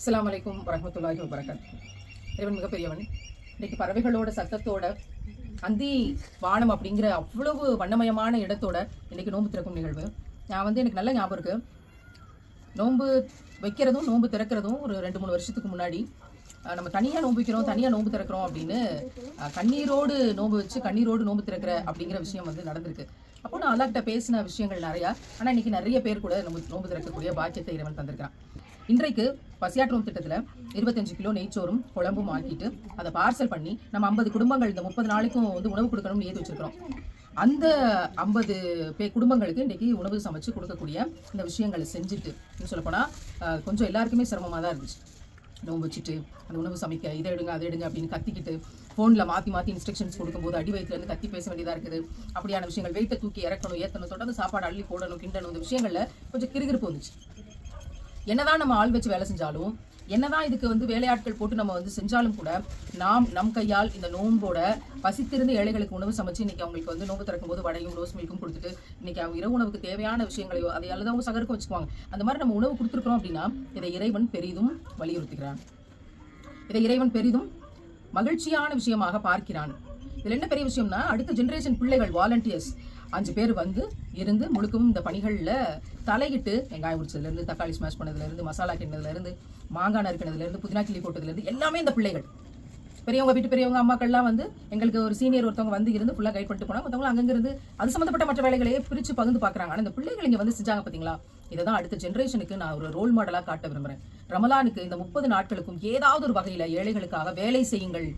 அஸ்லாம் வலைக்கும் வரமத்துல்லாஹி வரகாத் இறைவன் மிகப்பெரியவன். இன்னைக்கு பறவைகளோட சத்தத்தோட அந்தி வானம் அப்படிங்கிற அவ்வளவு வண்ணமயமான இடத்தோட இன்னைக்கு நோன்பு திறக்கும் நிகழ்வு. நான் வந்து எனக்கு நல்ல ஞாபகம் இருக்கு. நோன்பு வைக்கிறதும் நோன்பு திறக்கிறதும் ஒரு ரெண்டு மூணு வருஷத்துக்கு முன்னாடி நம்ம தனியாக நோன்பு வைக்கிறோம் தனியாக நோன்பு திறக்கிறோம் அப்படின்னு கண்ணீரோடு நோன்பு வச்சு கண்ணீரோடு நோன்பு திறக்கிற அப்படிங்கிற விஷயம் வந்து நடந்திருக்கு. அப்போ நான் அல்லாக்கிட்ட பேசின விஷயங்கள் நிறையா. ஆனால் இன்னைக்கு நிறைய பேர் கூட நம்ம நோன்பு திறக்கக்கூடிய பாக்கியத்தை இறைவன் தந்திருக்கிறான். இன்றைக்கு பசியாற்றும் திட்டத்தில் இருபத்தஞ்சு கிலோ நெய்ச்சோறும் குழம்பும் ஆக்கிட்டு அதை பார்சல் பண்ணி நம்ம ஐம்பது குடும்பங்கள் இந்த முப்பது நாளைக்கும் வந்து உணவு கொடுக்கணும்னு ஏது வச்சுருக்கிறோம். அந்த ஐம்பது பே குடும்பங்களுக்கு இன்றைக்கி உணவு சமைச்சு கொடுக்கக்கூடிய இந்த விஷயங்களை செஞ்சுட்டு சொல்லப்போனால் கொஞ்சம் எல்லாருக்குமே சிரமமாக தான் இருந்துச்சு. நோம்பு வச்சுட்டு அந்த உணவு சமைக்க இதை எடுங்க அதை எடுங்க அப்படின்னு கத்திக்கிட்டு ஃபோனில் மாற்றி மாற்றி இன்ஸ்ட்ரக்ஷன்ஸ் கொடுக்கும்போது அடி வயிற்றுலேருந்து கத்தி பேச வேண்டியதாக இருக்குது. அப்படியான விஷயங்கள் வெயிட்டை தூக்கி இறக்கணும் ஏற்றணும் தொடர்ந்து சாப்பாடு அள்ளி போடணும் கிண்டணும் இந்த விஷயங்களில் கொஞ்சம் கிறுகிறுப்பு வந்துச்சு. என்னதான் நம்ம ஆள் வச்சு வேலை செஞ்சாலும் என்னதான் இதுக்கு வந்து வேலையாட்கள் போட்டு நம்ம வந்து செஞ்சாலும் கூட நாம் நம் கையால் இந்த நோன்போட பசித்திருந்த ஏழைகளுக்கு உணவு சமைச்சு இன்னைக்கு அவங்களுக்கு வந்து நோன்பு திறக்கும் போது வடையும் ரோஸ் மில்க்கும் கொடுத்துட்டு இன்னைக்கு அவங்க இரவு உணவுக்கு தேவையான விஷயங்களையோ அதை அல்லது அவங்க சகருக்கும் வச்சுக்குவாங்க. அந்த மாதிரி நம்ம உணவு கொடுத்துருக்கோம் அப்படின்னா இதை இறைவன் பெரிதும் வலியுறுத்துகிறான். இதை இறைவன் பெரிதும் மகிழ்ச்சியான விஷயமாக பார்க்கிறான். இதுல என்ன பெரிய விஷயம்னா அடுத்த ஜெனரேஷன் பிள்ளைகள் வாலண்டியர்ஸ் அஞ்சு பேர் வந்து இருந்து முழுக்கவும் இந்த பணிகளில் தலையிட்டு வெங்காயம் உரிச்சதுலேருந்து தக்காளி ஸ்மாஷ் பண்ணதுலேருந்து மசாலா கிண்ணதுலேருந்து மாங்காய் நறுக்கினதுலேருந்து புதினா கிள்ளி போட்டதுலேருந்து எல்லாமே இந்த பிள்ளைகள். பெரியவங்க வீட்டு பெரியவங்க அம்மாக்கள்லாம் வந்து எங்களுக்கு ஒரு சீனியர் ஒருத்தவங்க வந்து இருந்து ஃபுல்லாக கைட் பண்ணிட்டு போனால் மற்றவங்க அங்கங்க அது சம்மந்தப்பட்ட மற்ற வேலைகளையே பிரித்து பகிர்ந்து பார்க்குறாங்க. ஆனால் இந்த பிள்ளைகள் இங்கே வந்து செஞ்சாங்க பார்த்தீங்களா இதை தான் அடுத்த ஜென்ரேஷனுக்கு நான் ஒரு ரோல் மாடலாக காட்ட விரும்புகிறேன் ரமலானுக்கு இந்த முப்பது நாட்களுக்கும் ஏதாவது ஒரு வகையில் ஏழைகளுக்காக வேலை செய்யுங்கள்.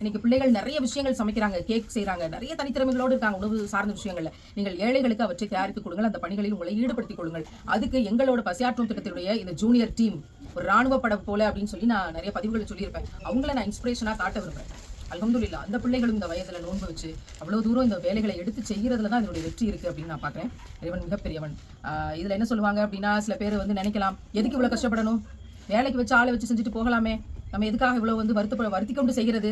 இன்னைக்கு பிள்ளைகள் நிறைய விஷயங்கள் சமைக்கிறாங்க கேக் செய்கிறாங்க நிறைய தனித்திறமைகளோடு இருக்காங்க உணவு சார்ந்த விஷயங்கள்ல. நீங்கள் ஏழைகளுக்கு அவற்றை தயாரித்துக் கொடுங்கள் அந்த பணிகளில் உங்களை ஈடுபடுத்திக் கொள்ளுங்கள். அதுக்கு எங்களோட பசியாற்றும் திட்டத்தினுடைய இந்த ஜூனியர் டீம் ஒரு ராணுவ படம் போல அப்படின்னு சொல்லி நான் நிறைய பதிவுகளை சொல்லியிருப்பேன். அவங்கள நான் இன்ஸ்பிரேஷனா காட்ட விரும்புறேன். இல்லை அந்த பிள்ளைகளும் இந்த வயதில் நோன்பு வச்சு அவ்வளோ தூரம் இந்த வேலைகளை எடுத்து செய்கிறதுல தான் இதனுடைய வெற்றி இருக்குது அப்படின்னு நான் பார்க்குறேன். இறைவன் மிகப்பெரியவன். இதில் என்ன சொல்லுவாங்க அப்படின்னா சில பேர் வந்து நினைக்கலாம் எதுக்கு இவ்வளோ கஷ்டப்படணும்? வேலைக்கு வச்சு ஆளை வச்சு செஞ்சுட்டு போகலாமே. நம்ம எதுக்காக இவ்வளோ வந்து வருத்த வருத்தி கொண்டு செய்கிறது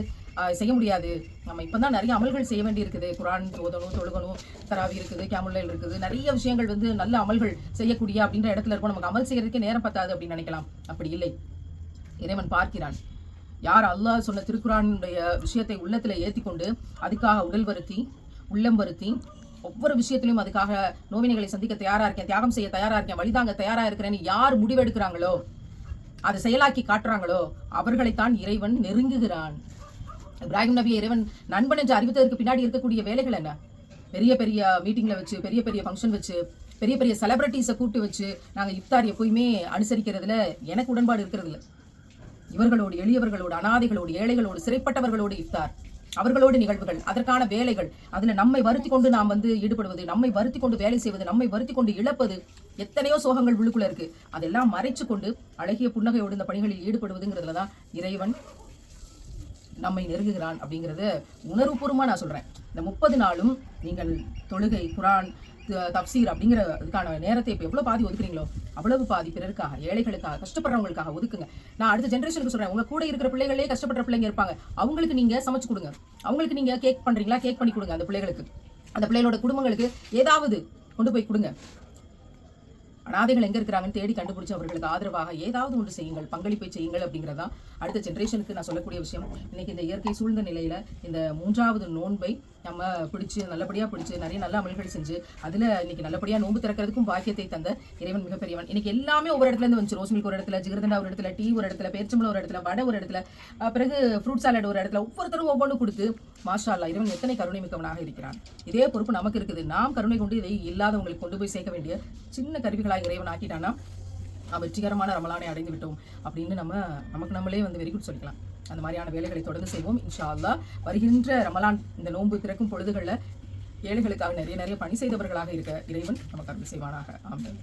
செய்ய முடியாது. நம்ம இப்போ தான் நிறைய அமல்கள் செய்ய வேண்டி இருக்குது குரான் ஓதணும் தொழுகணும் தராவி இருக்குது கேமுல்லைல் இருக்குது. நிறைய விஷயங்கள் வந்து நல்ல அமல்கள் செய்யக்கூடிய அப்படின்ற இடத்துல இருக்கும். நமக்கு அமல் செய்கிறதுக்கே நேரம் பத்தாது அப்படின்னு நினைக்கலாம். அப்படி இல்லை. இறைவன் பார்க்கிறான். யார் அல்லாஹ் சொன்ன திருக்குறானுடைய விஷயத்தை உள்ளத்தில் ஏற்றிக்கொண்டு அதுக்காக உடல் வருத்தி உள்ளம் வருத்தி ஒவ்வொரு விஷயத்திலும் அதுக்காக நோவினைகளை சந்திக்க தயாராக இருக்கேன் தியாகம் செய்ய தயாராக இருக்கேன் வழிதாங்க தயாராக இருக்கிறேன்னு யார் முடிவெடுக்கிறாங்களோ அதை செயலாக்கி காட்டுறாங்களோ அவர்களைத்தான் இறைவன் நெருங்குகிறான். இப்ராஹிம் நபியை இறைவன் நண்பன் என்று அறிவித்ததற்கு பின்னாடி இருக்கக்கூடிய வேலைகள் என்ன? பெரிய பெரிய மீட்டிங்கில் வச்சு பெரிய பெரிய ஃபங்க்ஷன் வச்சு பெரிய பெரிய செலிபிரிட்டிஸை கூப்பிட்டு வச்சு நாங்கள் இஃப்தார் எப்பயுமே அனுசரிக்கிறதுல எனக்கு உடன்பாடு இருக்கிறது இல்லை இவர்களோடு எளியவர்களோடு அனாதைகளோடு ஏழைகளோடு சிறைப்பட்டவர்களோடு இஃப்தார் அவர்களோடு நிகழ்வுகள் அதற்கான வேலைகள் அதுல நம்மை வருத்தி கொண்டு நாம் வந்து ஈடுபடுவது நம்மை வருத்தி கொண்டு வேலை செய்வது நம்மை வருத்தி கொண்டு இழப்பது எத்தனையோ சோகங்கள் உள்ளுக்குள்ள இருக்கு. அதெல்லாம் மறைச்சு கொண்டு அழகிய புன்னகையோடு இந்த பணிகளில் ஈடுபடுவதுங்கிறதுல தான் இறைவன் நம்மை நெருங்குகிறான் அப்படிங்கிறத உணர்வுபூர்வமாக நான் சொல்கிறேன் இந்த முப்பது நாளும் நீங்கள் தொழுகை குரான் தப்சீர் அப்படிங்கிற இதுக்கான நேரத்தை இப்போ எவ்வளோ பாதி ஒதுக்குறீங்களோ அவ்வளவு பாதி பிறருக்காக ஏழைகளுக்காக கஷ்டப்படுறவங்களுக்காக ஒதுக்குங்க. நான் அடுத்த ஜென்ரேஷனுக்கு சொல்கிறேன் உங்கள் கூட இருக்கிற பிள்ளைகளே கஷ்டப்படுற பிள்ளைங்க இருப்பாங்க. அவங்களுக்கு நீங்கள் சமைச்சு கொடுங்க. அவங்களுக்கு நீங்கள் கேக் பண்ணுறீங்களா கேக் பண்ணி கொடுங்க அந்த பிள்ளைகளுக்கு. அந்த பிள்ளைகளோட குடும்பங்களுக்கு ஏதாவது கொண்டு போய் கொடுங்க. அனாதைகள் எங்கே இருக்கிறாங்கன்னு தேடி கண்டுபிடிச்சு அவர்களுக்கு ஆதரவாக ஏதாவது ஒன்று செய்யுங்கள் பங்களிப்பை செய்யுங்கள் அப்படிங்கிறதா அடுத்த ஜென்ரேஷனுக்கு நான் சொல்லக்கூடிய விஷயம். இன்னைக்கு இந்த இயற்கை சூழ்ந்த நிலையில் இந்த மூன்றாவது நோன்பை நம்ம பிடிச்சி நல்லபடியாக பிடிச்சி நிறைய நல்ல அமல்கள் செஞ்சு அதில் இன்னைக்கு நல்லபடியாக நோன்பு திறக்கிறதுக்கும் பாக்கியத்தை தந்த இறைவன் மிகப்பெரியவன். இன்னைக்கு எல்லாமே ஒவ்வொரு இடத்துல இருந்து வந்துச்சு. ரோஸ்மில்க் ஒரு இடத்துல ஜிகிரதண்டா ஒரு இடத்துல டீ ஒரு இடத்துல பேச்சம்பளம் ஒரு இடத்துல வடை ஒரு இடத்துல பிறகு ஃப்ரூட் சாலட் ஒரு இடத்துல ஒவ்வொருத்தரும் ஒவ்வொன்று கொடுத்து மாஷா அல்லாஹ் இறைவன் எத்தனை கருணை மிக்கவனாக இருக்கிறான். இதே பொறுப்பு நமக்கு இருக்குது. நாம் கருணை கொண்டு இதை இல்லாதவங்களுக்கு கொண்டு போய் சேர்க்க வேண்டிய சின்ன கருவிகளாக இறைவன் ஆக்கிட்டானா வெற்றிகரமான ரமலானை அடைந்து விட்டோம் அப்படின்னு நம்ம நமக்கு நம்மளே வந்து வெரி குட் சொல்லிக்கலாம். அந்த மாதிரியான வேலைகளை தொடர்ந்து செய்வோம் இன்ஷா அல்லா வருகின்ற ரமலான் இந்த நோன்பு திறக்கும் பொழுதுகளில் ஏழைகளுக்காக நிறைய நிறைய பணி செய்தவர்களாக இருக்க இறைவன் நமக்கு அருள் செய்வானாக. ஆமாம்